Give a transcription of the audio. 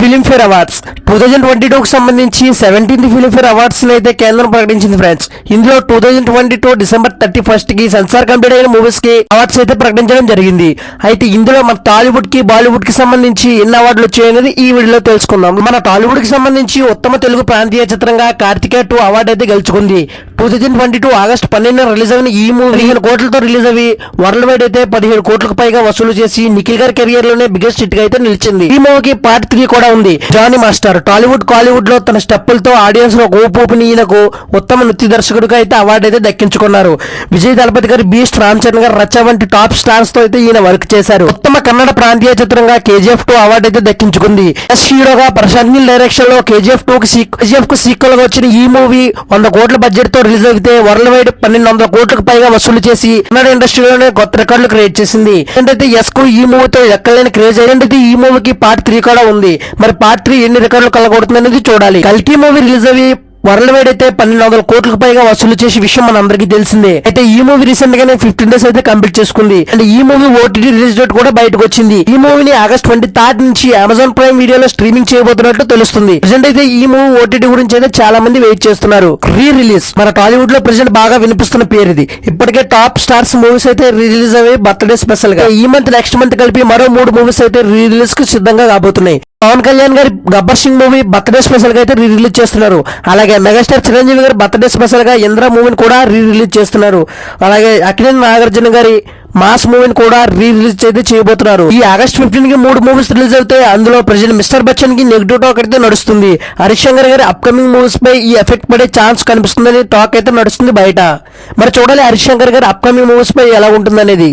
Filmfare awards two thousand twenty టూకి సంబంధించి seventeenth Filmfare awards అయితే కేంద్రం ప్రకటించింది ఫ్రెండ్స్. ఇందులో two thousand twenty two December thirty ఫస్ట్కి సెన్సార్ కంప్లీట్ అయిన మూవీస్కి అవార్డ్స్ అయితే ప్రకటించడం జరిగింది. అయితే ఇందులో మన టాలీవుడ్కి బాలీవుడ్కి సంబంధించి ఎన్ని అవార్డులు వచ్చాయనేది ఈ వీడియోలో తెలుసుకుందాం. మన టాలీవుడ్కి సంబంధించి ఉత్తమ తెలుగు ప్రాంతీయ చిత్రంగా కార్తికేయ టూ అవార్డు అయితే గెలుచుకుంది. Two thousand twenty two August పన్నెండున రిలీజ్ అయిన ఈ మూవీ పదిహేను కోట్లతో రిలీజ్ అవి వరల్డ్ వైడ్ అయితే పదిహేడు కోట్లకు పైగా వసూలు చేసి నిఖిల్ గారి కెరియర్లోనే బిగ్గెస్ట్ హిట్గా అయితే నిలిచింది. ఈ మూవీకి పార్ట్ త్రీ కూడా ఉంది. జానీ మాస్టర్ టాలీవుడ్ కాలీవుడ్లో తన స్టెప్పులతో ఆడియన్స్లో ఊపూపిని ఈయనకు ఉత్తమ నృత్య దర్శకుడిగా అయితే అవార్డు అయితే దక్కించుకున్నారు. విజయ్ దళపతి గారి బీస్ట్ రామ్ చరణ్ గారు రచ్చ వంటి టాప్ స్టార్స్తో అయితే ఈయన వర్క్ చేశారు. ఉత్తమ కన్నడ ప్రాంతీయ చిత్రంగా కేజీఎఫ్ టూ అవార్డు అయితే దక్కించుకుంది. ఎస్ హీరోగా ప్రశాంత్ నీల్ డైరెక్షన్లో కేజీఎఫ్ టూ కేజీఎఫ్కు సీక్వెల్గా వచ్చిన ఈ మూవీ వంద కోట్ల బడ్జెట్తో రిలీజ్ అయితే వరల్డ్ వైడ్ పన్నెండు వందల కోట్లకు పైగా వసూలు చేసి కన్నడ ఇండస్ట్రీలోనే కొత్త రికార్డులు క్రియేట్ చేసింది. ఏంటంటే ఎస్కు ఈ మూవీతో ఎక్కలేని క్రేజ్. ఏంటంటే ఈ మూవీకి పార్ట్ త్రీ కూడా ఉంది. మరి పార్ట్ త్రీ ఎన్ని రికార్డులు కలగొడుతుంది అనేది చూడాలి. కల్కి మూవీ రిలీజ్ అయ్యి వరల్డ్ వైడ్ అయితే పన్నెండు వందల కోట్లకు పైగా వసూలు చేసే విషయం మనందరికీ తెలిసిందే. అయితే ఈ మూవీ రీసెంట్ గానే ఫిఫ్టీన్ డేస్ అయితే కంప్లీట్ చేసుకుంది. అండ్ ఈ మూవీ ఓటీటీ రిలీజ్ డేట్ కూడా బయటకు వచ్చింది. ఈ మూవీని ఆగస్ట్ ట్వంటీ థర్డ్ నుంచి అమెజాన్ ప్రైమ్ వీడియోలో స్ట్రీమింగ్ చేయబోతున్నట్లు తెలుస్తుంది. ప్రజెంట్ అయితే ఈ మూవీ ఓటీటీ గురించి అయితే చాలా మంది వెయిట్ చేస్తున్నారు. రీ రిలీజ్ మన టాలీవుడ్లో ప్రజెంట్ బాగా వినిపిస్తున్న పేరు ఇది ఇప్పటికే టాప్ స్టార్స్ మూవీస్ అయితే రిలీజ్ అయ్యి బర్త్డే స్పెషల్గా ఈ మంత్ నెక్స్ట్ మంత్ కలిపి మరో మూడు మూవీస్ అయితే రీ రిలీజ్కు సిద్ధంగా కాబోతున్నాయి. పవన్ కళ్యాణ్ గారి గబ్బర్ సింగ్ మూవీ బర్త్డే స్పెషల్గా అయితే రీ రిలీజ్ చేస్తున్నారు. అలాగే మెగాస్టార్ చిరంజీవి గారి బర్త్డే స్పెషల్గా ఇంద్ర మూవీని కూడా రీ రిలీజ్ చేస్తున్నారు. అలాగే అఖిలేన్ నాగార్జున గారి మాస్ మూవీని కూడా రీ రిలీజ్ అయితే చేయబోతున్నారు. ఈ ఆగస్ట్ ఫిఫ్టీన్కి మూడు మూవీస్ రిలీజ్ అవుతాయి. అందులో ప్రజెంట్ మిస్టర్ బచ్చన్కి నెగిటివ్ టాక్ అయితే నడుస్తుంది. హరీష్ శంకర్ గారి అప్కమింగ్ మూవీస్ పై ఈ ఎఫెక్ట్ పడే ఛాన్స్ కనిపిస్తుందని టాక్ అయితే నడుస్తుంది బయట. మరి చూడాలి హరీష్ శంకర్ గారి అప్కమింగ్ మూవీస్ పై ఎలా ఉంటుందనేది.